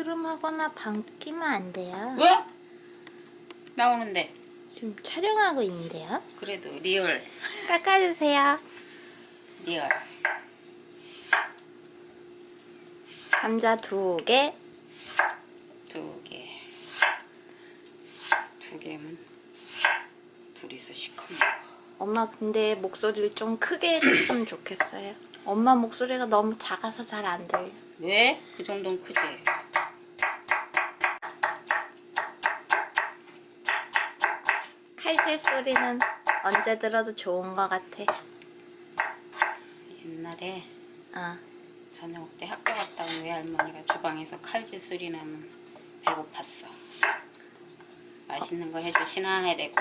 트름하거나 방귀면 안 돼요. 왜? 나오는데. 지금 촬영하고 있는데요. 그래도 리얼. 깎아주세요. 리얼. 감자 두 개. 두 개. 두 개면 둘이서 시커먼 엄마 근데 목소리를 좀 크게 해줬으면 좋겠어요. 엄마 목소리가 너무 작아서 잘 안 들려. 왜? 그 정도는 크지. 칼질 소리는 언제 들어도 좋은 것 같아. 옛날에 어. 저녁 때 학교 갔다 온 외할머니가 주방에서 칼질 소리 나면 배고팠어. 맛있는 거 해주시나 해야 되고.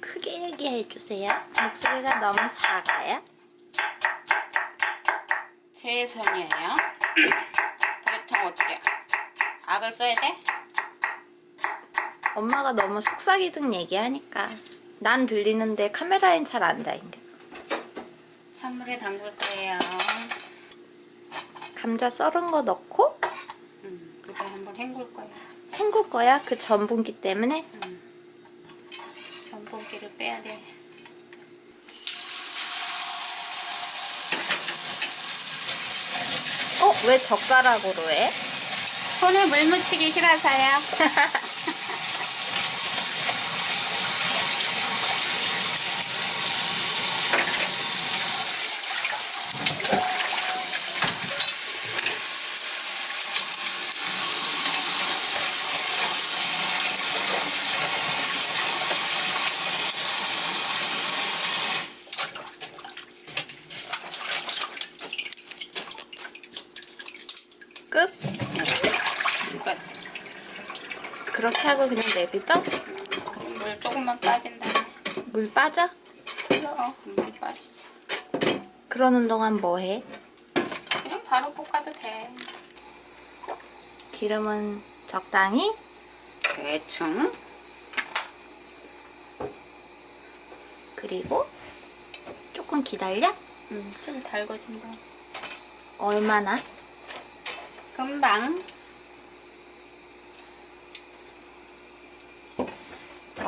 크게 얘기해 주세요. 목소리가 너무 작아요. 최선이에요. 악을 써야 돼? 엄마가 너무 속삭이듯 얘기하니까 난 들리는데 카메라엔 잘 안 닿는데. 찬물에 담글 거예요. 감자 썰은 거 넣고 음, 그거 한번 헹굴 거예요. 헹굴 거야. 그 전분기 때문에. 전분기를 빼야 돼. 어? 왜 젓가락으로 해? 손에 물 묻히기 싫어서요. 끝? 그러니까 그냥 내비둬? 물 조금만 빠진다. 물 빠져? 흘러. 금방 빠지지. 그러는 동안 뭐 해? 그냥 바로 볶아도 돼. 기름은 적당히? 대충. 그리고 조금 기다려? 음, 좀 달궈진다. 얼마나? 금방.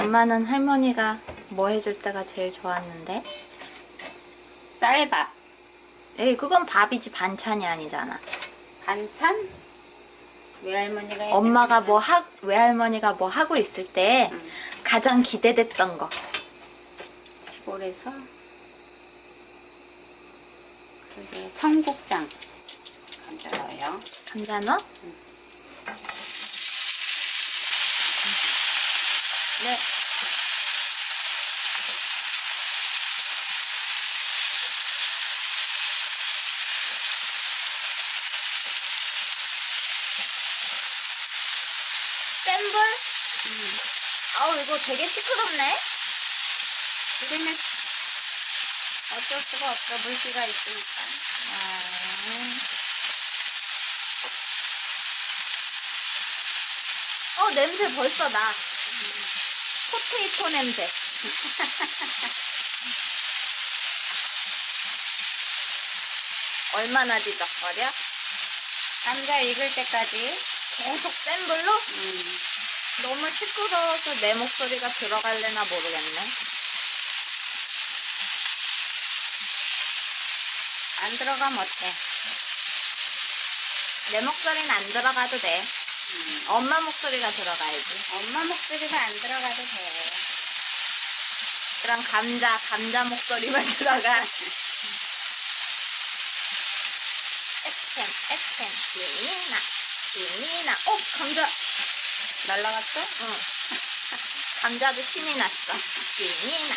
엄마는 할머니가 뭐 해줄 때가 제일 좋았는데? 쌀밥. 에이 그건 밥이지 반찬이 아니잖아. 반찬? 외할머니가 해준 엄마가. 뭐 하, 외할머니가 뭐 하고 있을 때 음, 가장 기대됐던 거. 시골에서 청국장 감자 넣어요. 감자 넣어? 네. 센 불? 아우 이거 되게 시끄럽네. 그러면 어쩔 수가 없어 물기가 있으니까. 어 냄새 벌써 나. 포테이토 냄새. 얼마나 뒤적거려? 감자 익을 때까지. 계속 센 불로? 음, 너무 시끄러워서 내 목소리가 들어갈래나 모르겠네. 안 들어가면 어때? 내 목소리는 안 들어가도 돼. 음, 엄마 목소리가 들어가야지. 엄마 목소리가 안 들어가도 돼. 그럼 감자, 감자 목소리만 들어가. 액템, 액템, 예민아, 예민아. 어, 감자. 날라갔어? 응. 감자도 신이 났어. 예민아,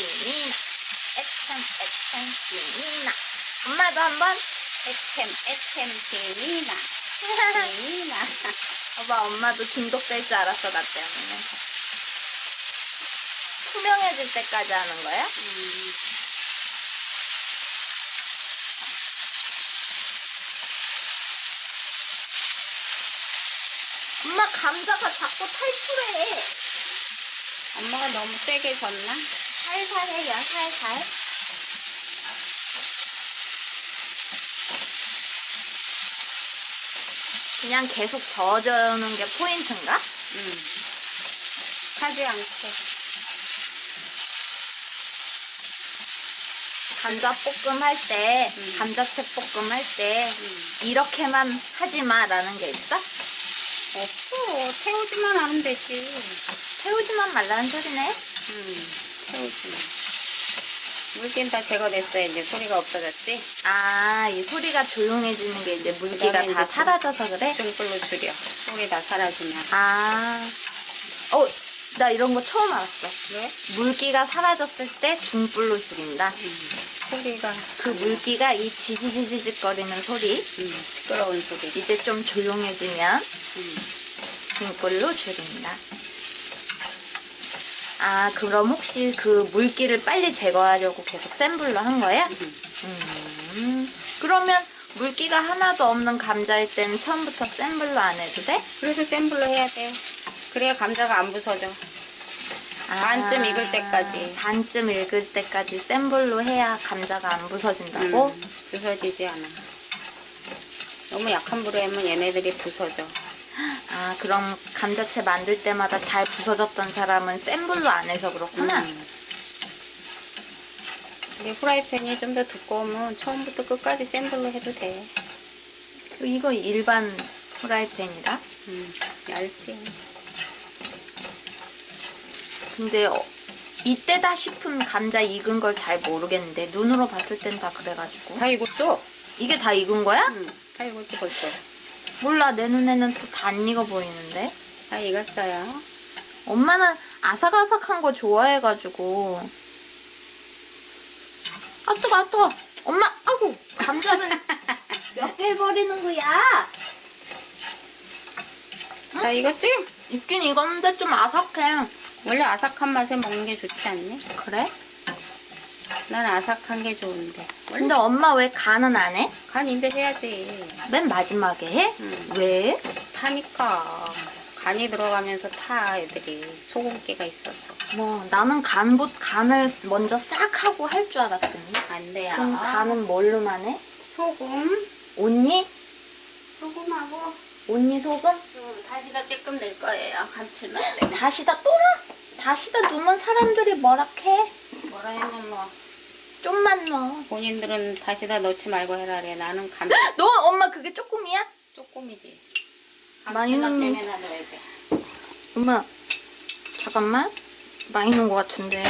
예민아. 액템, 액템, 예민아. 엄마도 한번. 애템, 애템, 재미나. 재미나. 봐봐, 엄마도 중독될 줄 알았어, 나 때문에. 투명해질 때까지 하는 거야? 음, 엄마 감자가 자꾸 탈출해. 엄마가 너무 세게 졌나? 살살 해요, 살살. 그냥 계속 저어주는 게 포인트인가? 음. 타지 않게. 감자 볶음 할 때, 음. 감자채 볶음 할 때, 음. 이렇게만 하지 마 라는 게 있어? 없어. 태우지만 하면 되지. 태우지만 말라는 소리네. 음. 태우지만. 물기는 다 제거됐어. 이제 소리가 없어졌지? 아, 이 소리가 조용해지는 게 이제 물기가 다 이제 사라져서 그래? 중불로 줄여. 소리 다 사라지면. 아, 어, 나 이런 거 처음 알았어. 왜? 물기가 사라졌을 때 중불로 줄인다. 음. 소리가 그 물기가 이 지지지지직거리는 소리, 음. 시끄러운 소리. 이제 좀 조용해지면 음. 중불로 줄인다. 아, 그럼 혹시 그 물기를 빨리 제거하려고 계속 센 불로 한 거야? 음, 그러면 물기가 하나도 없는 감자일 때는 처음부터 센 불로 안 해도 돼? 그래서 센 불로 해야 돼. 그래야 감자가 안 부서져. 반쯤 익을 때까지. 반쯤 익을 때까지 센 불로 해야 감자가 안 부서진다고? 음, 부서지지 않아. 너무 약한 불에 하면 얘네들이 부서져. 아, 그럼 감자채 만들 때마다 잘 부서졌던 사람은 센 불로 안 해서 그렇구나. 음. 근데 후라이팬이 좀 더 두꺼우면 처음부터 끝까지 센 불로 해도 돼. 이거 일반 프라이팬이라? 음, 얇지. 근데 어, 이때다 싶은 감자 익은 걸 잘 모르겠는데 눈으로 봤을 땐 다 그래가지고 다 익었어. 이게 다 익은 거야? 음, 다 익었지 벌써. 몰라 내 눈에는 또다안 익어 보이는데 다 익었어요. 엄마는 아삭아삭한 거 좋아해가지고 아 뜨거 아 뜨거 엄마 아구 감자를 몇 개 버리는 거야 다 익었지? 익긴 익었는데 좀 아삭해 원래 아삭한 맛에 먹는 게 좋지 않니? 그래? 난 아삭한 게 좋은데. 근데 엄마 왜 간은 안 해? 간 인제 해야지. 맨 마지막에 해? 음. 왜? 타니까. 간이 들어가면서 타 애들이 소금기가 있어서. 뭐 나는 간부 간을 먼저 싹 하고 할 줄 알았더니 안 돼요. 그럼 간은 뭘로만 해? 소금, 온니? 소금하고 온니 소금? 음, 다시다 조금 넣을 거예요. 감칠맛 때문에. 다시다 또 넣어? 다시다 넣으면 사람들이 뭐라 해? 뭐라 하면 뭐 좀만 넣어 본인들은 다시다 넣지 말고 해라 그래. 나는 감 너 엄마 그게 조금이야? 조금이지. 많이 감칠맛 넣는- 때문에 넣어야 돼. 엄마 잠깐만 많이 넣은 것 같은데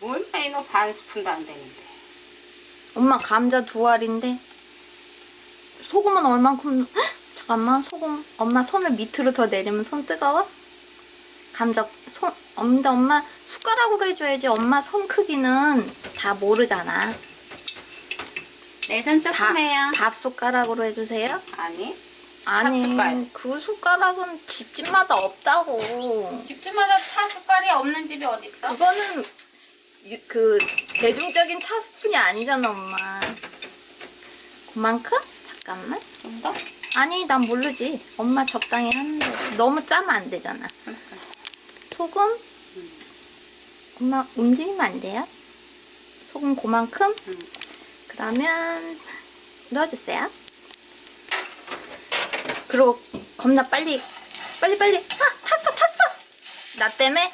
뭘 많이 넣어 반 스푼도 안 되는데. 엄마 감자 두 알인데 소금은 얼만큼 헉! 잠깐만 소금 엄마 손을 밑으로 더 내리면 손 뜨거워? 감자 손 근데 엄마 숟가락으로 해줘야지 엄마 손 크기는 다 모르잖아 밥, 조금해요. 밥 숟가락으로 해주세요 아니 아니 숟갈. 그 숟가락은 집집마다 없다고 집집마다 차 숟갈이 없는 집이 어딨어? 그거는 유- 그 대중적인 차 스푼이 아니잖아 엄마 그만큼? 잠깐만 좀 더? 아니 난 모르지 엄마 적당히 하는데 너무 짜면 안 되잖아. 소금 엄마 움직이면 안 돼요 소금 그만큼 응. 그러면 넣어주세요 그리고 겁나 빨리 빨리 빨리 아 탔어 탔어 나 때문에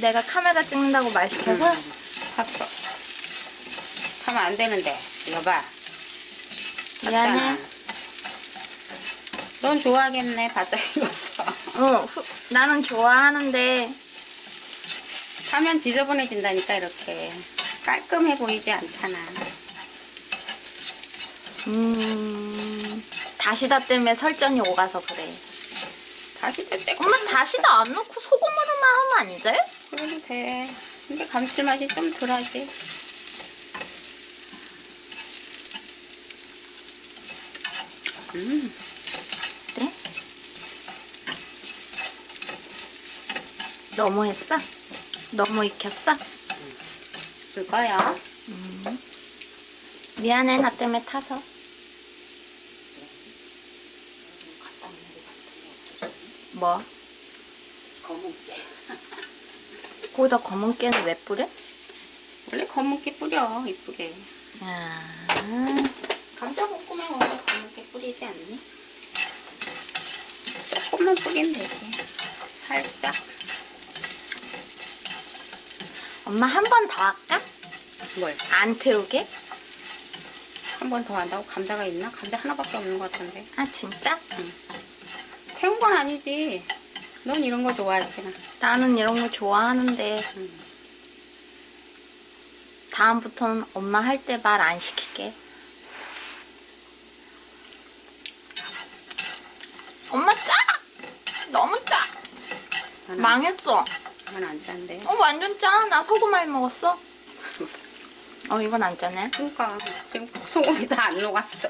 내가 카메라 찍는다고 말 시켜서 응. 탔어. 타면 안 되는데. 이거 봐. 탔잖아. 미안해 넌 좋아하겠네. 바짝 익었어. 어 후- 나는 좋아하는데 타면 지저분해진다니까 이렇게. 깔끔해 보이지 않잖아. 음 다시다 때문에 설정이 오가서 그래 다시다 쬐끔 엄마 다시다 안 넣고 소금으로만 하면 안 돼? 그래도 돼. 근데 감칠맛이 좀 덜하지. 음, 너무 했어? 너무 익혔어? 불까요? 미안해 나 때문에 타서 뭐? 검은깨. 거기다 검은 깨는 왜 뿌려? 원래 검은깨 뿌려, 이쁘게. 아, 감자볶음에 원래 검은깨 뿌리지 않니? 조금만 뿌리면 되지. 살짝. 엄마 한 번 더 할까? 뭘? 안 태우게? 한 번 더 한다고? 감자가 있나? 감자 하나밖에 없는 것 같은데. 아 진짜? 태운 건 아니지. 넌 이런 거 좋아하지. 나는 이런 거 좋아하는데 응. 다음부터는 엄마 할 때 말 안 시킬게. 엄마 짜! 너무 짜! 망했어. 안, 안 짠데. 어 완전 짜. 나 소금 많이 먹었어. 어 이건 안 짜네. 그러니까 지금 소금이 다 안 녹았어.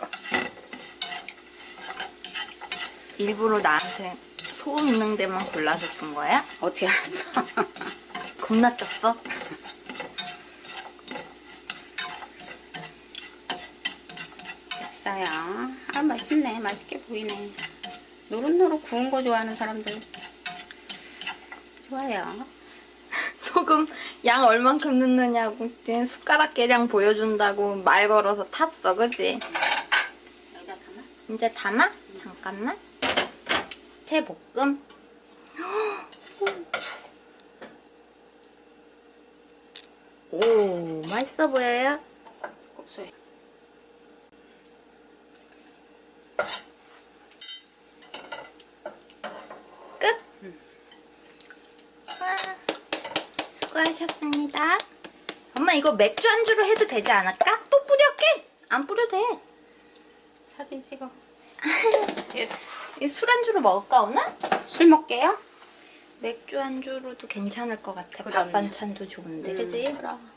일부러 나한테 소금 있는 데만 골라서 준 거야? 어떻게 알았어? 겁나 짰어? 됐어요. 아 맛있네. 맛있게 보이네. 노릇노릇 구운 거 좋아하는 사람들 좋아요. 소금 양 얼만큼 넣느냐고 지금 숟가락 계량 보여준다고 말 걸어서 탔어 그지? 여기다 담아. 이제 담아? 잠깐만 채볶음 오 맛있어 보여요? 고소해. 끝? 와, 수고 하셨습니다 엄마 이거 맥주 안주로 해도 되지 않을까? 또 뿌려게? 안 뿌려도 돼 사진 찍어. 예스. 이 술안주로 먹을까 오늘? 술 먹게요? 맥주 안주로도 괜찮을 것 같아. 그럼요. 밥 반찬도 좋은데, 그지? 음, 그럼.